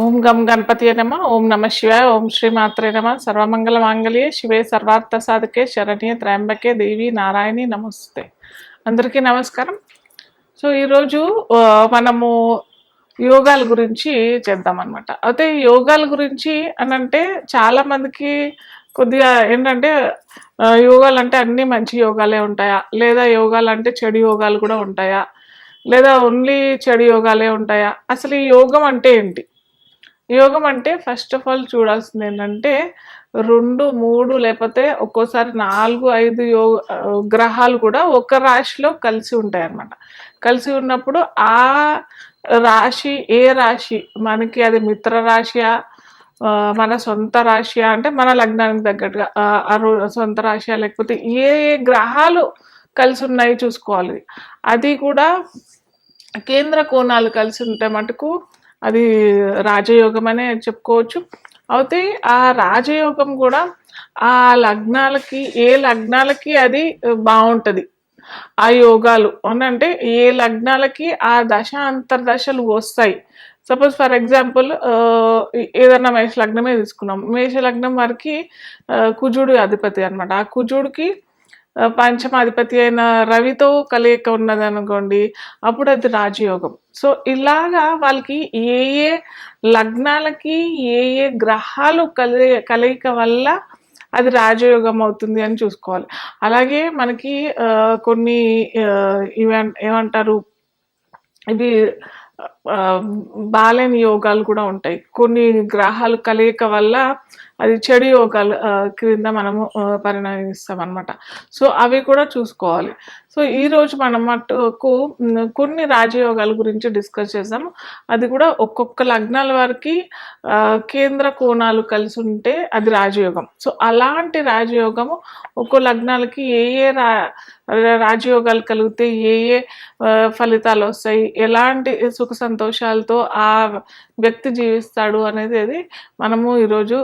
ఓం గం గణపతి నమ ఓం నమ శివాయ ఓం శ్రీ మాత్రే నమ. సర్వమంగళ మాంగళ్యే శివే సర్వార్థ సాధకే శరణ్య త్రయంబకే దేవి నారాయణి నమస్తే. అందరికీ నమస్కారం. సో ఈరోజు మనము యోగాల గురించి చేద్దామన్నమాట. అయితే ఈ యోగాల గురించి అనంటే చాలామందికి కొద్దిగా ఏంటంటే యోగాలు అంటే అన్ని మంచి యోగాలే ఉంటాయా? లేదా యోగాలు అంటే చెడు యోగాలు కూడా ఉంటాయా? లేదా ఓన్లీ చెడు యోగాలే ఉంటాయా? అసలు ఈ యోగం అంటే ఏంటి? యోగం అంటే ఫస్ట్ ఆఫ్ ఆల్ చూడాల్సింది ఏంటంటే రెండు మూడు లేకపోతే ఒక్కోసారి నాలుగు ఐదు యోగ గ్రహాలు కూడా ఒక రాశిలో కలిసి ఉంటాయి అన్నమాట కలిసి ఉన్నప్పుడు ఆ రాశి ఏ రాశి? మనకి అది మిత్ర రాశియా? మన సొంత రాశియా? అంటే మన లగ్నానికి తగ్గట్టుగా ఆ రో- సొంత రాశియా? లేకపోతే ఏ ఏ గ్రహాలు కలిసి ఉన్నాయి చూసుకోవాలి. అది కూడా కేంద్ర కోణాలు కలిసి ఉంటే మటుకు అది రాజయోగం అనే చెప్పుకోవచ్చు. అయితే ఆ రాజయోగం కూడా ఆ లగ్నాలకి ఏ లగ్నాలకి అది బాగుంటుంది ఆ యోగాలు అనంటే ఏ లగ్నాలకి ఆ దశ అంతర్దశలు వస్తాయి. సపోజ్ ఫర్ ఎగ్జాంపుల్ ఏదన్నా మేష లగ్నమే తీసుకున్నాం. మేష లగ్నం వారికి కుజుడు అధిపతి అనమాట ఆ కుజుడికి పంచమాధిపతి అయిన రవితో కలయిక ఉన్నదనుకోండి అప్పుడు అది రాజయోగం. సో ఇలాగా వాళ్ళకి ఏ ఏ లగ్నాలకి ఏ ఏ గ్రహాలు కలి కలయిక వల్ల అది రాజయోగం అవుతుంది అని చూసుకోవాలి. అలాగే మనకి కొన్ని ఏమంటారు? ఇది బాలేని యోగాలు కూడా ఉంటాయి. కొన్ని గ్రహాలు కలయిక వల్ల అది చెడు యోగాలు క్రింద మనము పరిణమిస్తాం అనమాట సో అవి కూడా చూసుకోవాలి. సో ఈరోజు మనం మటుకు కొన్ని రాజయోగాల గురించి డిస్కస్ చేసాము. అది కూడా ఒక్కొక్క లగ్నాల వారికి కేంద్ర కోణాలు కలిసి ఉంటే అది రాజయోగం. సో అలాంటి రాజయోగము ఒక్కో లగ్నాలకి ఏ ఏ రా రాజయోగాలు కలిగితే ఏ ఏ ఫలితాలు వస్తాయి ఎలాంటి సుఖ సంతోషాలతో ఆ వ్యక్తి జీవిస్తాడు అనేది అది మనము ఈరోజు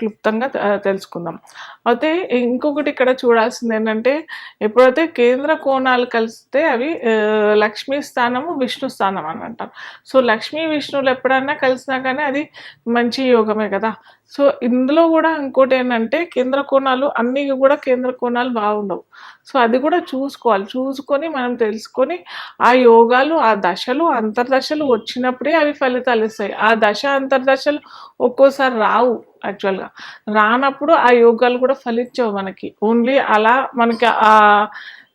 క్లుప్తంగా తెలుసుకుందాం. అయితే ఇంకొకటి ఇక్కడ చూడాల్సింది ఏంటంటే ఎప్పుడైతే కేంద్ర కోణాలు కలిస్తే అవి లక్ష్మీ స్థానము విష్ణు స్థానం అని అంటారు సో లక్ష్మీ విష్ణువులు ఎప్పుడన్నా కలిసినా కానీ అది మంచి యోగమే కదా. సో ఇందులో కూడా ఇంకోటి ఏంటంటే కేంద్ర కోణాలు అన్నీ కూడా కేంద్ర కోణాలు బాగుండవు. సో అది కూడా చూసుకోవాలి. చూసుకొని మనం తెలుసుకొని ఆ యోగాలు ఆ దశలు అంతర్దశలు వచ్చినప్పుడే అవి ఫలితాలు ఇస్తాయి. ఆ దశ అంతర్దశలు ఒక్కోసారి రావు యాక్చువల్గా రానప్పుడు ఆ యోగాలు కూడా ఫలించవు మనకి. ఓన్లీ అలా మనకి ఆ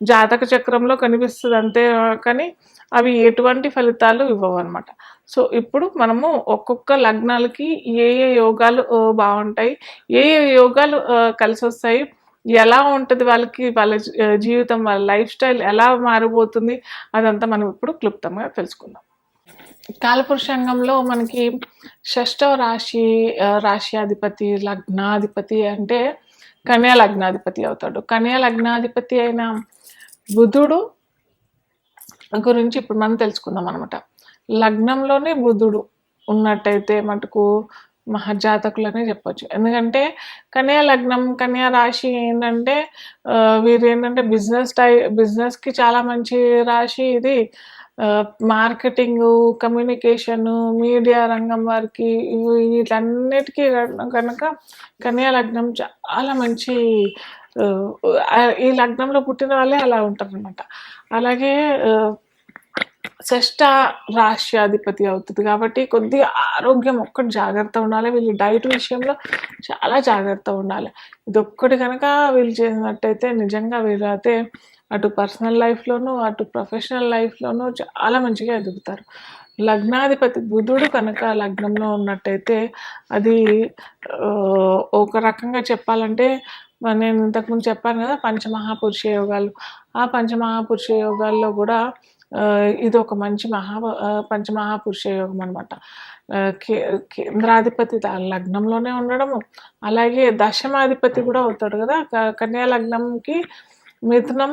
జాతక చక్రంలో కనిపిస్తుంది అంతే కానీ అవి ఎటువంటి ఫలితాలు ఇవ్వవు అనమాట సో ఇప్పుడు మనము ఒక్కొక్క లగ్నాలకి ఏ ఏ యోగాలు బాగుంటాయి ఏ ఏ యోగాలు కలిసి వస్తాయి ఎలా ఉంటుంది వాళ్ళకి వాళ్ళ జీవితం వాళ్ళ లైఫ్ స్టైల్ ఎలా మారిపోతుంది అదంతా మనం ఇప్పుడు క్లుప్తంగా తెలుసుకుందాం. కాలపురుషంగంలో మనకి షష్టవ రాశి రాశ్యాధిపతి లగ్నాధిపతి అంటే కన్యా లగ్నాధిపతి అవుతాడు. కన్యా లగ్నాధిపతి అయిన బుధుడు గురించి ఇప్పుడు మనం తెలుసుకుందాం అనమాట లగ్నంలోనే బుధుడు ఉన్నట్టయితే మటుకు మహజాతకులనే చెప్పొచ్చు. ఎందుకంటే కన్యా లగ్నం కన్యా రాశి ఏంటంటే వీరు ఏంటంటే బిజినెస్ టై బిజినెస్కి చాలా మంచి రాశి ఇది. మార్కెటింగ్ కమ్యూనికేషను మీడియా రంగం వారికి వీటన్నిటికీ కనుక కన్యా లగ్నం చాలా మంచి ఈ లగ్నంలో పుట్టిన వాళ్ళే అలా ఉంటారనమాట అలాగే శ్రేష్ట షష్ట రాష్ట్రాధిపతి అవుతుంది కాబట్టి కొద్దిగా ఆరోగ్యం ఒక్కటి జాగ్రత్త ఉండాలి. వీళ్ళు డైట్ విషయంలో చాలా జాగ్రత్త ఉండాలి. ఇది ఒక్కటి కనుక వీళ్ళు చేసినట్టయితే నిజంగా వీళ్ళు అయితే అటు పర్సనల్ లైఫ్లోనూ అటు ప్రొఫెషనల్ లైఫ్లోనూ చాలా మంచిగా ఎదుగుతారు. లగ్నాధిపతి బుధుడు కనుక లగ్నంలో ఉన్నట్టయితే అది ఒక రకంగా చెప్పాలంటే మరి నేను ఇంతకుముందు చెప్పాను కదా పంచమహాపురుష యోగాలు. ఆ పంచమహాపురుష యోగాల్లో కూడా ఇది ఒక మంచి మహా పంచమహాపురుష యోగం అనమాట కేంద్రాధిపతి లగ్నంలోనే ఉండడము. అలాగే దశమాధిపతి కూడా అవుతాడు కదా కన్యా లగ్నంకి మిథునం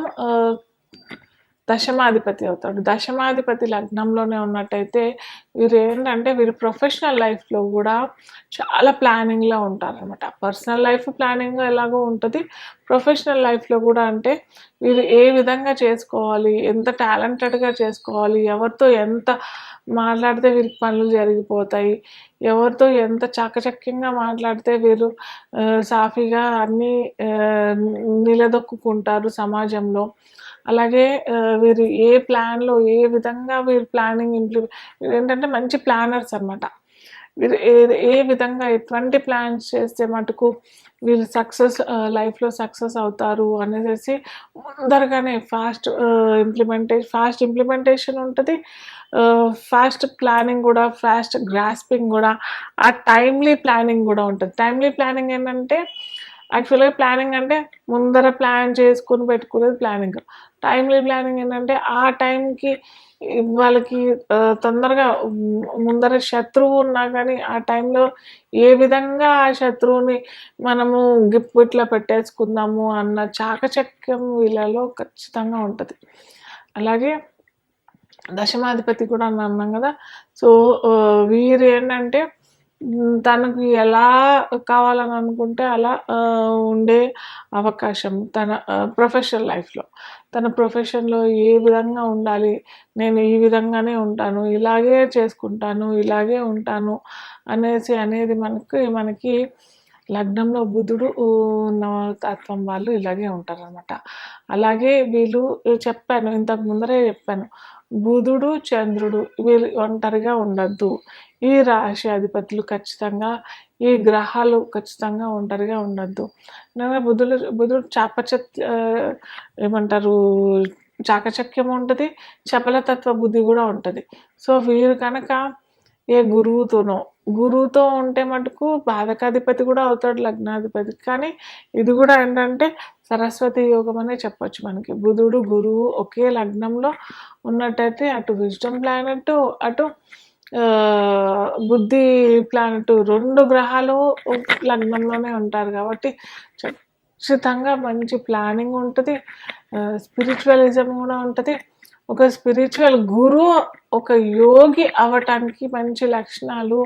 దశమాధిపతి అవుతాడు. దశమాధిపతి లగ్నంలోనే ఉన్నట్టయితే వీరు ఏంటంటే వీరు ప్రొఫెషనల్ లైఫ్లో కూడా చాలా ప్లానింగ్లో ఉంటారనమాట పర్సనల్ లైఫ్ ప్లానింగ్ ఎలాగో ఉంటుంది. ప్రొఫెషనల్ లైఫ్లో కూడా అంటే వీరు ఏ విధంగా చేసుకోవాలి ఎంత టాలెంటెడ్గా చేసుకోవాలి ఎవరితో ఎంత మాట్లాడితే వీరికి పనులు జరిగిపోతాయి ఎవరితో ఎంత చాకచక్యంగా మాట్లాడితే వీరు సాఫీగా అన్నీ నిలదొక్కుంటారు సమాజంలో. అలాగే వీరు ఏ ప్లాన్లో ఏ విధంగా వీరు ప్లానింగ్ ఇంప్లిమెంట్ ఏంటంటే మంచి ప్లానర్స్ అన్నమాట. వీరు ఏ ఏ విధంగా ఎటువంటి ప్లాన్స్ చేస్తే మటుకు వీళ్ళు సక్సెస్ లైఫ్లో సక్సెస్ అవుతారు అనేసి ముందరగానే ఫాస్ట్ ఇంప్లిమెంటేషన్ ఫాస్ట్ ఇంప్లిమెంటేషన్ ఉంటుంది. ఫాస్ట్ ప్లానింగ్ కూడా ఫాస్ట్ గ్రాస్పింగ్ కూడా ఆ టైమ్లీ ప్లానింగ్ కూడా ఉంటుంది. టైమ్లీ ప్లానింగ్ ఏంటంటే యాక్చువల్గా ప్లానింగ్ అంటే ముందర ప్లాన్ చేసుకుని పెట్టుకునేది ప్లానింగ్. టైమ్లీ ప్లానింగ్ ఏంటంటే ఆ టైంకి వాళ్ళకి తొందరగా ముందర శత్రువు ఉన్నా కానీ ఆ టైంలో ఏ విధంగా ఆ శత్రువుని మనము గిప్పిట్లా పెట్టేసుకుందాము అన్న చాకచక్యం వీళ్ళలో ఖచ్చితంగా ఉంటుంది. అలాగే దశమాధిపతి కూడా అన్నాం కదా. సో వీరేంటంటే వీరు ఏంటంటే తనకు ఎలా కావాలని అనుకుంటే అలా ఉండే అవకాశం తన ప్రొఫెషనల్ లైఫ్లో తన ప్రొఫెషన్లో ఏ విధంగా ఉండాలి నేను ఈ విధంగానే ఉంటాను ఇలాగే చేసుకుంటాను ఇలాగే ఉంటాను అనేసి అనేది మనకి మనకి లగ్నంలో బుధుడు ఉన్న తత్వం వాళ్ళు ఇలాగే ఉంటారనమాట అలాగే వీళ్ళు చెప్పాను ఇంతకు ముందరే చెప్పాను బుధుడు చంద్రుడు వీళ్ళు ఒంటరిగా ఉండద్దు. ఈ రాశి అధిపతులు ఖచ్చితంగా ఈ గ్రహాలు ఖచ్చితంగా ఒంటరిగా ఉండద్దు. ఎందుకంటే బుధుడు బుధుడు చాపచత్ ఏమంటారు చాకచక్యం ఉంటుంది చపలతత్వ బుద్ధి కూడా ఉంటుంది. సో వీరు కనుక ఏ గురువుతోనో గురువుతో ఉంటే మటుకు బాధకాధిపతి కూడా అవుతాడు లగ్నాధిపతి. కానీ ఇది కూడా ఏంటంటే సరస్వతి యోగం అనే చెప్పొచ్చు మనకి. బుధుడు గురువు ఒకే లగ్నంలో ఉన్నట్టయితే అటు విజ్డమ్ ప్లానెట్ అటు బుద్ధి ప్లానెట్ రెండు గ్రహాలు లగ్నంలోనే ఉంటారు కాబట్టి ఖచ్చితంగా మంచి ప్లానింగ్ ఉంటుంది. స్పిరిచువలిజం కూడా ఉంటుంది. ఒక స్పిరిచువల్ గురు ఒక యోగి అవటానికి మంచి లక్షణాలు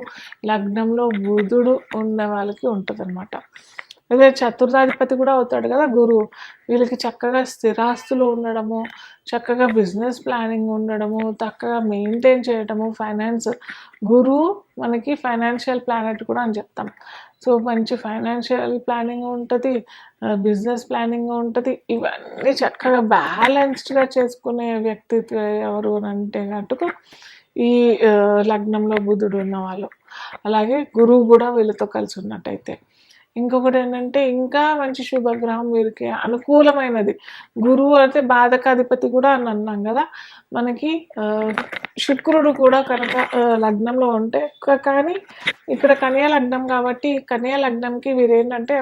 లగ్నంలో బుధుడు ఉన్న వాళ్ళకి ఉంటుంది అనమాట అదే చతుర్థాధిపతి కూడా అవుతాడు కదా గురువు వీళ్ళకి చక్కగా స్థిరాస్తులు ఉండడము చక్కగా బిజినెస్ ప్లానింగ్ ఉండడము చక్కగా మెయింటైన్ చేయడము ఫైనాన్స్ గురువు మనకి ఫైనాన్షియల్ ప్లానెట్ కూడా అని చెప్తాం. సో మంచి ఫైనాన్షియల్ ప్లానింగ్ ఉంటుంది బిజినెస్ ప్లానింగ్ ఉంటుంది. ఇవన్నీ చక్కగా బ్యాలెన్స్డ్గా చేసుకునే వ్యక్తిత్వం ఎవరు అని అంటే మటుకు ఈ లగ్నంలో బుధుడు ఉన్నవాళ్ళు. అలాగే గురువు కూడా వీళ్ళతో కలిసి ఉన్నట్టయితే. ఇంకొకటి ఏంటంటే ఇంకా మంచి శుభగ్రహం వీరికి అనుకూలమైనది. గురువు అయితే బాధకాధిపతి కూడా అని అన్నాం కదా. మనకి శుక్రుడు కూడా కనుక లగ్నంలో ఉంటే కానీ ఇక్కడ కన్యా లగ్నం కాబట్టి కన్యా లగ్నంకి వీరేంటంటే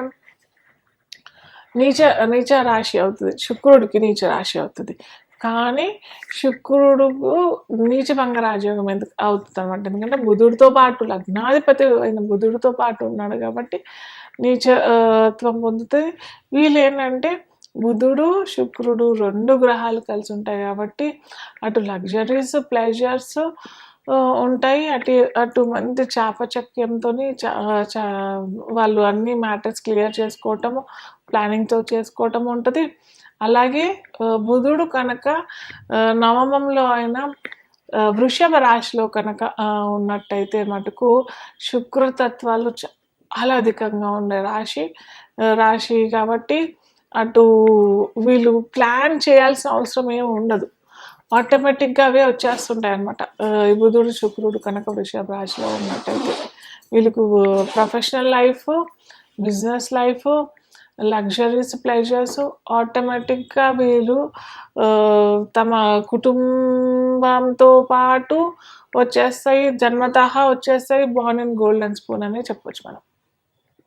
నీచ నీచ రాశి అవుతుంది. శుక్రుడికి నీచ రాశి అవుతుంది. కానీ శుక్రుడుకు నీచభంగ రాజయోగం ఎందుకు అవుతుంది అనమాట ఎందుకంటే బుధుడితో పాటు లగ్నాధిపతి అయిన బుధుడితో పాటు ఉన్నాడు కాబట్టి నీచత్వం పొందుతుంది వీళ్ళు ఏంటంటే బుధుడు శుక్రుడు రెండు గ్రహాలు కలిసి ఉంటాయి కాబట్టి అటు లగ్జరీస్ ప్లెజర్స్ ఉంటాయి. అటు అటు మంచి చాపచక్యంతో చా వాళ్ళు అన్ని మ్యాటర్స్ క్లియర్ చేసుకోవటము ప్లానింగ్తో చేసుకోవటం ఉంటుంది. అలాగే బుధుడు కనుక నవమంలో అయినా వృషభ రాశిలో కనుక ఉన్నట్టయితే మటుకు శుక్రతత్వాలు చాలా అధికంగా ఉండే రాశి రాశి కాబట్టి అటు వీళ్ళు ప్లాన్ చేయాల్సిన అవసరం ఏమి ఉండదు. ఆటోమేటిక్గా అవే వచ్చేస్తుంటాయి అనమాట బుధుడు శుక్రుడు కనుక వృషభ రాశిలో ఉన్నట్టయితే వీళ్ళకు professional life business life luxuries pleasures ఆటోమేటిక్గా వీళ్ళు తమ కుటుంబంతో పాటు వచ్చేస్తాయి జన్మతహా వచ్చేస్తాయి బాన్ అండ్ గోల్డెన్ స్పూన్ అనే చెప్పొచ్చు మనం.